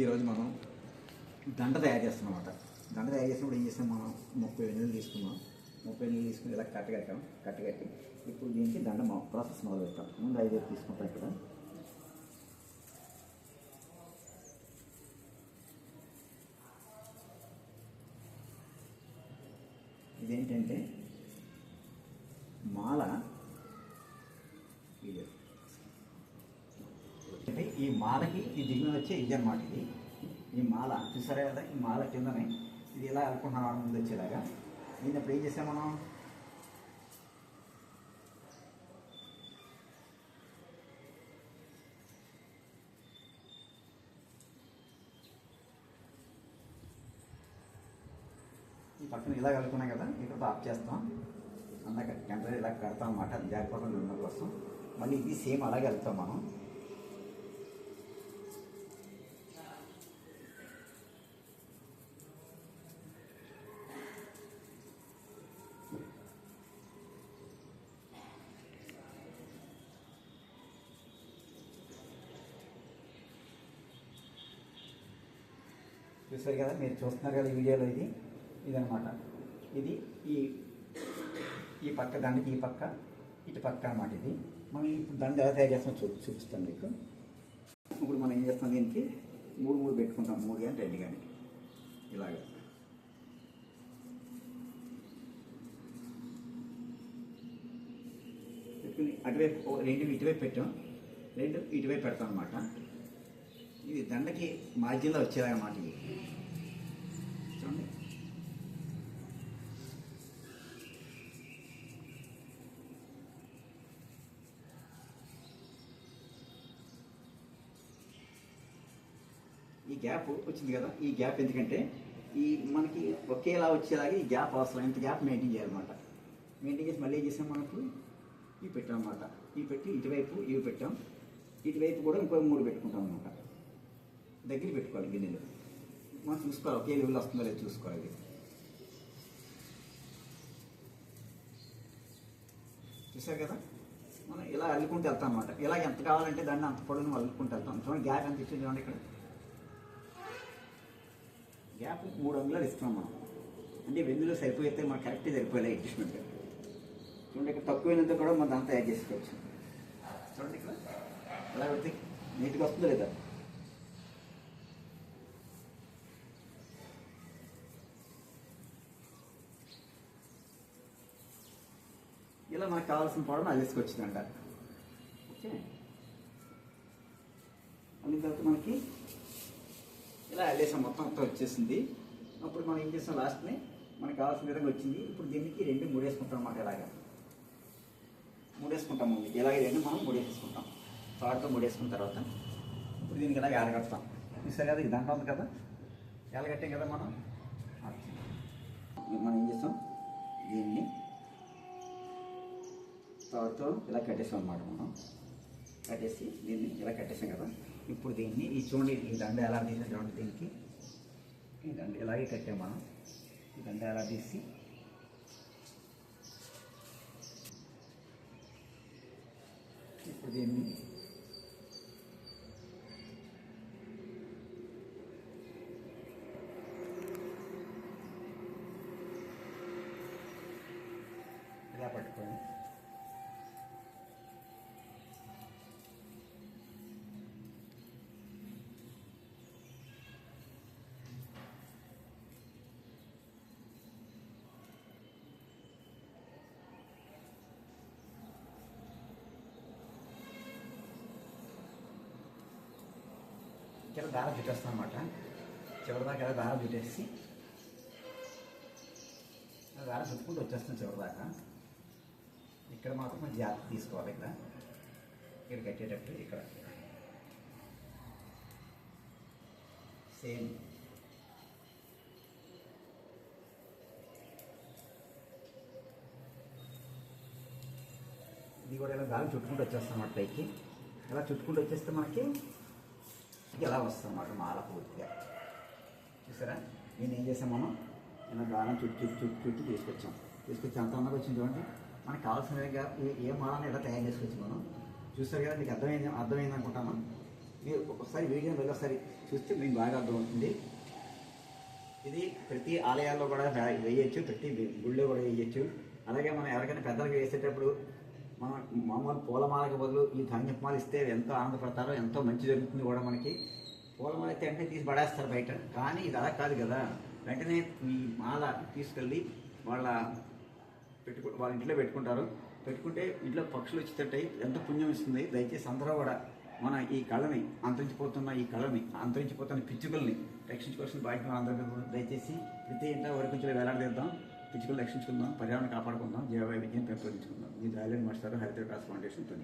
ఈరోజు మనం దండ తయారు చేస్తున్నాం అన్నమాట దండ తయారు చేసినప్పుడు ఏం చేస్తాం మనం? ముప్పై ఎనిమిది తీసుకున్నాం ముప్పై ఎనిమిది తీసుకుని ఇలా కట్టగట్టాం కట్టగట్టి ఇప్పుడు దీనికి దండ ప్రాసెస్ మొదలు పెట్టాం ముందు ఐదు వేలు తీసుకుంటాం ఇక్కడ. ఇదేంటంటే మాల ఇది. మాలకి ఈ దిగున వచ్చే ఇది అనమాట ఇది. ఈ మాల చూసారా కదా? ఈ మాల కిందనే. ఇది ఎలా అనుకుంటున్నాం ముందు వచ్చేలాగా? దీన్ని అప్పుడు ఏం చేసాం మనం? ఈ పక్కన ఇలా కలుపుకున్నాం కదా? ఇక్కడ ఆఫ్ చేస్తాం. అందాక టెంపరీ ఇలా కడతాం అన్నమాట. జాగ్రత్తగా ఉండడం కోసం. మళ్ళీ ఇది సేమ్ అలాగే వెళ్తాం మనం. చూసారు కదా మీరు చూస్తున్నారు కదా ఈ వీడియోలో ఇది. ఇదనమాట ఇది ఈ ఈ పక్క దండకి ఈ పక్క ఇటు పక్క అనమాట ఇది. మనం ఇప్పుడు దండ ఎలా తయారు చేస్తామో చూ చూపిస్తాం మీకు. ఇప్పుడు మనం ఏం చేస్తాం దీనికి? మూడు మూడు పెట్టుకుంటాం. మూడు కానీ రెండు కానీ. ఇలాగ. పెట్టుకుని అటువైపు రెండు ఇటువైపు పెట్టాం. రెండు ఇటువైపు పెడతాం అనమాట ఇది దండకి మార్జిన్లో వచ్చేదన్నమాట ఇది చూడండి ఈ గ్యాప్ వచ్చింది కదా ఈ గ్యాప్ ఎందుకంటే ఈ మనకి ఒకేలా వచ్చేలాగా ఈ గ్యాప్ అవసరం ఇంత గ్యాప్ మెయింటైన్ చేయాలన్నమాట. మెయింటైన్ చేసి మళ్ళీ ఏం చేసాం మనకు? ఇవి పెట్టాం అనమాట ఇవి పెట్టి ఇటువైపు ఇవి పెట్టాం. ఇటువైపు కూడా ఇంకో మూడు పెట్టుకుంటాం అనమాట దగ్గర పెట్టుకోవాలి గిన్నెలు. మనం చూసుకోవాలి ఒకే లెవెల్ వస్తుందో లేదో చూసుకోవాలి చూసారు కదా? మనం ఇలా అల్లుకుంటూ వెళ్తాం అనమాట ఇలా ఎంత కావాలంటే దాన్ని అంత పొడవును అల్లుకుంటూ వెళ్తాం. చూడండి గ్యాప్ ఎంత ఇచ్చింది చూడండి ఇక్కడ. గ్యాప్ మూడు అంగుళాలు ఇస్తున్నాం మనం. అంటే వెన్నులో సరిపోతే మనకు కరెక్ట్గా సరిపోలే అడ్జస్ట్మెంట్ చూడండి ఇక్కడ తక్కువైనంత కూడా మనం దాంతో యాడ్ చేసుకోవచ్చు. చూడండి ఇక్కడ. ఎలా పెడితే నీట్గా వస్తుందో లేదా? ఇలా మనకు కావాల్సిన పొడవు అల్లేసుకొచ్చిందంట ఓకే. అల్లిన తర్వాత మనకి ఇలా అల్లేసాం మొత్తం అంతా వచ్చేసింది. అప్పుడు మనం ఏం చేస్తాం లాస్ట్ని మనకు కావాల్సిన విధంగా వచ్చింది. ఇప్పుడు దీనికి రెండు మూడేసుకుంటాం అన్నమాట ఇలాగా. మూడేసుకుంటాం ముందు ఇలాగ రెండు మనం మూడేసుకుంటాం తాడుతో మూడేసుకున్న తర్వాత ఇప్పుడు దీనికి ఇలాగ ఎలగడతాం చూసారు కదా ఇది దండ ఉంది కదా? ఎలగట్టాం కదా మనం? మనం ఏం చేస్తాం? దీన్ని తాడుతో ఇలా కట్టేసాం అన్నమాట మనం. కట్టేసి దీన్ని ఇలా కట్టేసాం కదా? ఇప్పుడు దీన్ని ఈ చూడండి ఈ దండ ఎలా తీసిన చూడండి దీనికి. ఈ దండ ఇలాగే కట్టాం మనం. ఈ దండ ఎలా తీసి ఇప్పుడు దీన్ని ఇక్కడ దారం చుట్టేస్తాం అనమాట చివరిదాకా ఇలా దారం చుట్టేసి దారం చుట్టుకుంటూ వచ్చేస్తాం చివరిదాకా. ఇక్కడ మాత్రం జాగ్రత్త తీసుకోవాలి ఇక్కడ. ఇక్కడ కట్టేటట్టు ఇక్కడ. సేమ్ ఇది కూడా ఇలా దారం చుట్టుకుంటూ వచ్చేస్తాం అన్నమాట ఇలా చుట్టుకుంటూ వచ్చేస్తే మనకి ఇలా వస్తుందన్నమాట మాల పూర్తిగా. చూసారా? నేను ఏం చేసాం మనం? ఇలా దారం చుట్టూ చుట్టూ చుట్టూ చుట్టూ తీసుకొచ్చాం. తీసుకొచ్చి. అంత అందంగా వచ్చింది చూడండి. మనకు కావాల్సిన విధంగా ఏ ఏ మాలని ఎలా తయారు చేసుకోవచ్చు మనం? చూస్తారు కదా మీకు అర్థమైంది అర్థమైంది అనుకుంటాను మీరు ఒకసారి వీడియో వెళ్ళొకసారి చూస్తే మీకు బాగా అర్థమవుతుంది. ఇది ప్రతి ఆలయాల్లో కూడా వేయచ్చు ప్రతి గుళ్ళో కూడా వేయచ్చు. అలాగే మనం ఎవరికైనా పెద్దలకు వేసేటప్పుడు మనం మామూలు పూలమాలకి బదులు ఈ ధాన్యమాల ఇస్తే ఎంతో ఆనందపడతారో ఎంతో మంచి జరుగుతుంది కూడా మనకి. పూలమాల అయితే అంటే తీసి పడేస్తారు బయట. కానీ ఇది అలా కాదు కదా. వెంటనే ఈ మాల తీసుకెళ్ళి వాళ్ళ పెట్టుకు వాళ్ళ ఇంట్లో పెట్టుకుంటారు. పెట్టుకుంటే ఇంట్లో పక్షులు వచ్చేటట్టయి ఎంత పుణ్యం ఇస్తుంది. దయచేసి అందరూ కూడా మన ఈ కళని అంతరించిపోతున్న ఈ కళని అంతరించిపోతున్న పిచ్చుకల్ని రక్షించుకోవాల్సిన బాధ్యత అందరికీ దయచేసి ప్రతి ఇంట్లో వరకు కొంచెం వేలాడదీద్దాం. పిచ్చుకలు రక్షించుకుందాం పర్యావరణం కాపాడుకుందాం జీవ వైవిధ్యం పెంపొందించుకుందాం. ఇది ఐలాండ్ మాస్టర్ హరిత వికాస్ ఫౌండేషన్తో